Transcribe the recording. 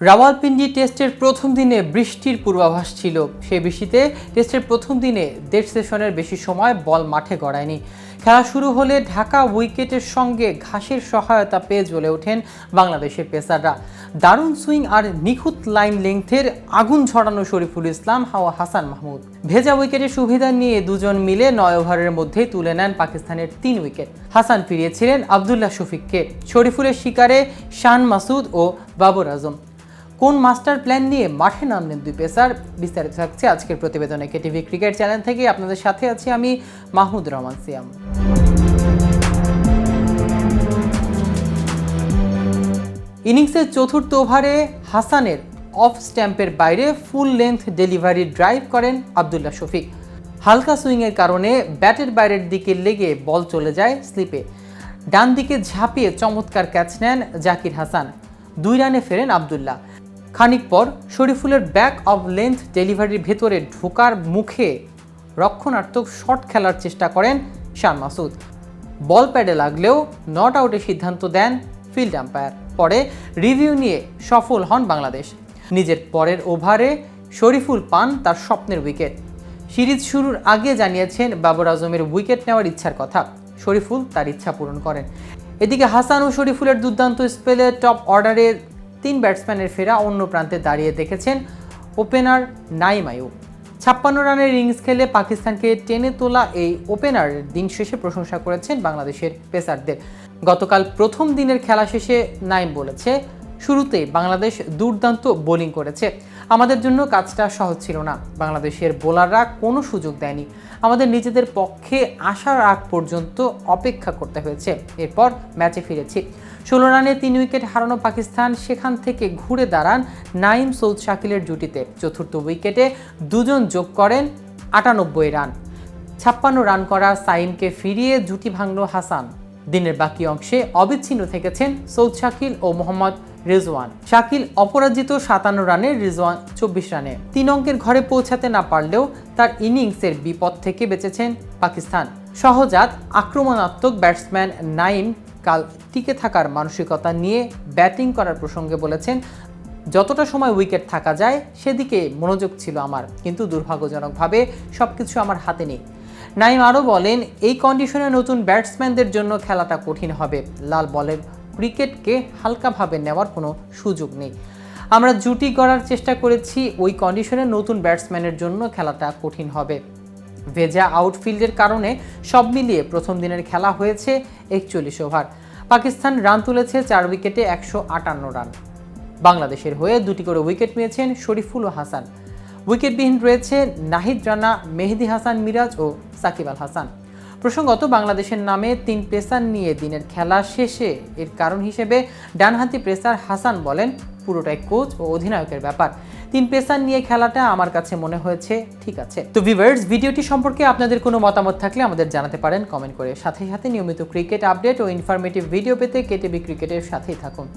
রাওয়ালপিন্ডি টেস্টের প্রথম দিনে বৃষ্টির পূর্বাভাস ছিল। সেই বৃষ্টিতে টেস্টের প্রথম দিনে দেড় সেশনের বেশি সময় বল মাঠে গড়ায়নি। খেলা শুরু হলে ঢাকা উইকেটের সঙ্গে ঘাসের সহায়তা পেয়ে জ্বলে ওঠেন বাংলাদেশের পেসাররা। দারুণ সুইং আর নিখুঁত লাইন লেংথের আগুন ছড়ানো শরীফুল ইসলাম হাওয়া হাসান মাহমুদ। ভেজা উইকেটের সুবিধা নিয়ে দুজন মিলে নয় ওভারের মধ্যেই তুলে নেন পাকিস্তানের তিন উইকেট। হাসান ফিরিয়েছিলেন আবদুল্লাহ শফিককে। শরীফুলের শিকারে শান মাসুদ ও বাবর আজম। কোন মাস্টার প্ল্যান নিয়ে মাঠে নামলেন দুই পেসার? বিস্তারিত থাকছে আজকের প্রতিবেদনে কেটিভি ক্রিকেট চ্যানেল থেকে। আপনাদের সাথে আছি আমি মাহমুদ রহমান সিয়াম। ইনিংসের চতুর্থ ওভারে হাসানের অফ স্ট্যাম্পের বাইরে ফুল লেন্থ ডেলিভারি ড্রাইভ করেন আবদুল্লাহ শফিক। হালকা সুইংয়ের কারণে ব্যাটের বাইরের দিকে লেগে বল চলে যায় স্লিপে। ডান দিকে ঝাঁপিয়ে চমৎকার ক্যাচ নেন জাকির হাসান। দুই রানে ফেরেন আবদুল্লাহ। খানিক পর শরীফুলের ব্যাক অফ লেন্থ ডেলিভারির ভেতরে ঢোকার মুখে রক্ষণাত্মক শট খেলার চেষ্টা করেন শান মাসুদ। বল প্যাডে লাগলেও নট আউটের সিদ্ধান্ত দেন ফিল্ড আম্পায়ার পরে রিভিউ নিয়ে সফল হন বাংলাদেশ। নিজের পরের ওভারে শরীফুল পান তার স্বপ্নের উইকেট সিরিজ শুরুর আগে জানিয়েছেন বাবর আজমের উইকেট নেওয়ার ইচ্ছার কথা। শরীফুল তার ইচ্ছা পূরণ করেন। এদিকে হাসান ও শরীফুলের দুর্দান্ত স্পেলে টপ অর্ডারে তিন ব্যাটসম্যানের ফেরা অন্য প্রান্তে দাঁড়িয়ে দেখেছেন ওপেনার নাইম আয়ুব ছাপ্পান্ন রানের ইনিংস খেলে পাকিস্তানকে টেনে তোলা এই ওপেনার দিন শেষে প্রশংসা করেছেন বাংলাদেশের পেসারদের। গতকাল প্রথম দিনের খেলা শেষে নাইম বলেছে, শুরুতেই বাংলাদেশ দুর্দান্ত বোলিং করেছে। আমাদের জন্য কাজটা সহজ ছিল না। বাংলাদেশের বোলাররা কোনো সুযোগ দেয়নি। আমাদের নিজেদের পক্ষে আসার আগ পর্যন্ত অপেক্ষা করতে হয়েছে। এরপর ম্যাচে ফিরেছি। ষোলো রানে তিন উইকেট হারানো পাকিস্তান সেখান থেকে ঘুরে দাঁড়ান নাইম সৌদ শাকিলের জুটিতে। চতুর্থ উইকেটে দুজন যোগ করেন আটানব্বই রান। ছাপ্পান্ন রান করা সাইমকে ফিরিয়ে জুটি ভাঙল হাসান। দিনের বাকি অংশে অবিচ্ছিন্ন থেকেছেন সৌদ শাকিল ও মোহাম্মদ রেজওয়ান। শাকিল অপরাজিত সাতান্ন রানে, রেজওয়ান চব্বিশ রানে। তিন অঙ্কের ঘরে পৌঁছাতে না পারলেও তার ইনিংসের বিপদ থেকে বেঁচেছেন পাকিস্তান। সহজাত আক্রমণাত্মক ব্যাটসম্যান নাইম কাল টিকে থাকার মানসিকতা নিয়ে ব্যাটিং করার প্রসঙ্গে বলেছেন, যতটা সময় উইকেট থাকা যায়, সেদিকে মনোযোগ ছিল আমার, কিন্তু দুর্ভাগ্যজনকভাবে সব কিছু আমার হাতে নেই। নাইম আরও বলেন, এই কন্ডিশনে নতুন ব্যাটসম্যানদের জন্য খেলাটা কঠিন হবে। লাল বলের ক্রিকেটকে হালকাভাবে নেওয়ার কোনো সুযোগ নেই। আমরা জুটি গড়ার চেষ্টা করেছি, ওই কন্ডিশনে নতুন ব্যাটসম্যানের জন্য খেলাটা কঠিন হবে। ভেজা আউটফিল্ডের কারণে সব মিলিয়ে প্রথম দিনের খেলা হয়েছে একচল্লিশ ওভার। পাকিস্তান রান তুলেছে চার উইকেটে একশো আটান্ন রান। বাংলাদেশের হয়ে দুটি করে উইকেট নিয়েছেন শরীফুল হাসান। উইকেটবিহীন রয়েছে নাহিদ রানা, মেহেদি হাসান মিরাজ ও সাকিব আল হাসান। প্রসঙ্গত, বাংলাদেশের নামে তিন পেসার নিয়ে দিনের খেলা শেষে এর কারণ হিসেবে ডানহাতি পেসার হাসান বলেন, পুরোটাই কোচ ও অধিনায়কের ব্যাপার। তিন পেসার নিয়ে খেলাটা আমার কাছে মনে হয়েছে, ঠিক আছে। তো ভিভার্স ভিডিওটি সম্পর্কে আপনাদের কোনো মতামত থাকলে আমাদের জানাতে পারেন কমেন্ট করে সাথে সাথে নিয়মিত ক্রিকেট আপডেট ও ইনফরমেটিভ ভিডিও পেতে কেটিবি ক্রিকেটের সাথেই থাকুন।